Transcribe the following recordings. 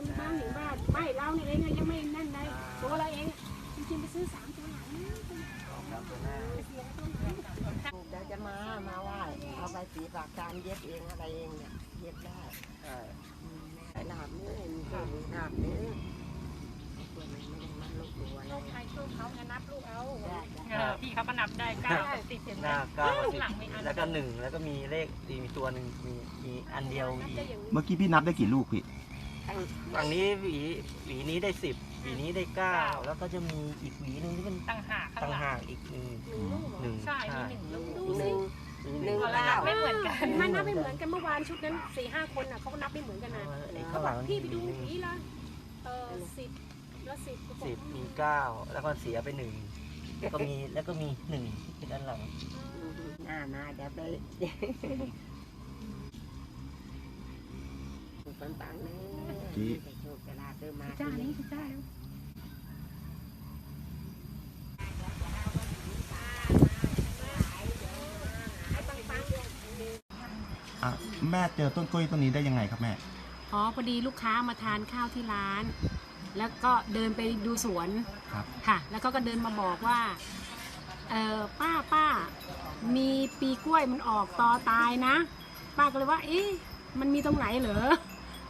องบ้านเห็นว่าไม่เราเนี่ยเองยังไม่นั่นเลยตัวเราเองจริงๆไปซื้อสามตัวหลังนะเดี๋ยวจะมามาไหว้เอาใบสีปากการเย็บเองอะไรเองเนี่ยเย็บได้ไอ้หลาบนี่มีตัวมีหลาบนี่ตัวนี้ไม่ได้มันลูกตัวลูกใครลูกเขาเนี่ยนับลูกเอาพี่เขาก็นับได้เก้าสิบเห็นไหมเก้าสิบแล้วก็หนึ่งแล้วก็มีเลขมีตัวหนึ่งมีมีอันเดียวอีกเมื่อกี้พี่นับได้กี่ลูกพี่ ฝั่งนี้หวีหวีนี้ได้สิบหวีนี้ได้เก้าแล้วก็จะมีอีกหวีหนึ่งที่เป็นต่างหากข้างต่างหลังหากอีกหนึ่งหนึ่งลูกเหรอหนึ่งใช่มีหนึ่งลูกดูหสินึ่งมีหหนึ่นึ่งงเอาละนับไม่เหมือนกันมันนับไม่เหมือนกันเมื่อวานชุดนั้นสี่ห้าคนน่ะเขาก็นับไม่เหมือนกันนะไอ้ข้างหลังพี่ไปดูหวีหนึ่งผีละเออสิบแล้วสิบสิบมีเก้าแล้วก็เสียไปหนึ่งแล้วก็มีแล้วก็มีหนึ่งที่เป็นด้านหลังหน้ามาเดี๋ยวไปปังปังๆเลยจะ โชคจะลาบเดินมาจ้านี่คือจ้าแล้วอะแม่เจอต้นกล้วยต้นนี้ได้ยังไงครับแม่ อ๋อพอดีลูกค้ามาทานข้าวที่ร้าน แล้วก็เดินไปดูสวนครับ ค่ะ แล้วเขาก็เดินมาบอกว่าเออป้าป้า มีปีกล้วยมันออกตอตายนะ ป้าก็เลยว่า เอ๊ะมันมีตรงไหนเหรอ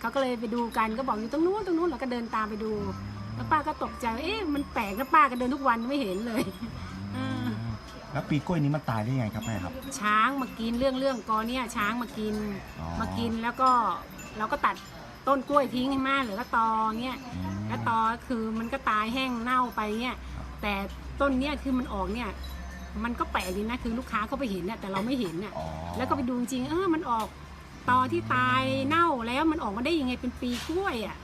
เขาก็เลยไปดูกันก็บอกอยู่ตรงนู้นตรงนู้นเราก็เดินตามไปดู แล้วป้าก็ตกใจเอ๊ะมันแปลกนะป้าก็เดินทุกวันไม่เห็นเลยเออแล้วปีกล้วยนี้มันตายได้ยังไงครับแม่ครับ ช้างมากินเรื่องเรื่องกอเนี่ยช้างมากินอ๋อมากินแล้วก็เราก็ตัดต้นกล้วยทิ้งให้มากเหลือก็ตอเงี้ยอืมแล้วตอคือมันก็ตายแห้งเน่าไปเนี่ยแต่ต้นเนี้ยคือมันออกเนี่ยมันก็แปลกดีนะคือลูกค้าเขาไปเห็นเนี่ยแต่เราไม่เห็นเนี่ยอ๋อแล้วก็ไปดูจริงๆเออมันออกตอที่ตายเน่าแล้วมัน ออกมาได้ยังไงเป็นปีกล้วยอะ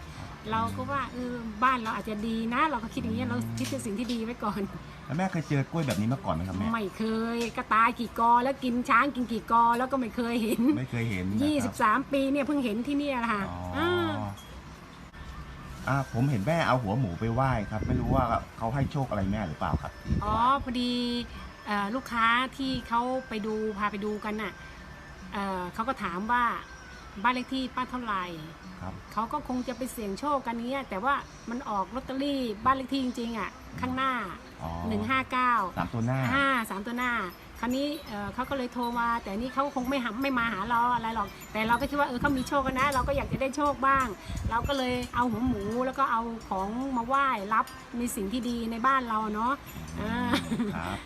เราก็ว่าเออบ้านเราอาจจะดีนะ เราก็คิดอย่างเงี้ยเราคิดเป็นสิ่งที่ดีไว้ก่อน แล้วแม่เคยเจอกล้วยแบบนี้มาก่อนไหมครับแม่ไม่เคยก็ตายกี่กอแล้วกินช้างกินกี่กอแล้วก็ไม่เคยเห็น ไม่เคยเห็นนะครับ23 ปีเนี่ยเพิ่งเห็นที่เนี่ยแหละค่ะอ๋ออ่าอ่าผมเห็นแม่เอาหัวหมูไปไหว้ครับ ไม่รู้ว่าเขาให้โชคอะไรแม่หรือเปล่าครับอ๋อพอดีเอ่อลูกค้าที่เขาไปดูพาไปดูกันน่ะเอ่อเขาก็ถามว่า บ้านเลขที่ป้าเท่าไหร่ครับ เขาก็คงจะไปเสี่ยงโชคกันเนี้ย แต่ว่ามันออกลอตเตอรี่บ้านเลขที่จริงๆอะข้างหน้าอ๋อ159สามตัวหน้าห้าสามตัวหน้า คราวนี้เอ่อเขาก็เลยโทรมาแต่นี่เขาคงไม่หาไม่มาหาเราอะไรหรอก แต่เราก็คิดว่าเออเขามีโชคกันนะ เราก็อยากจะได้โชคบ้าง เราก็เลยเอาหัวหมูแล้วก็เอาของมาไหว้รับในสิ่งที่ดีในบ้านเราเนาะอ่า ครับ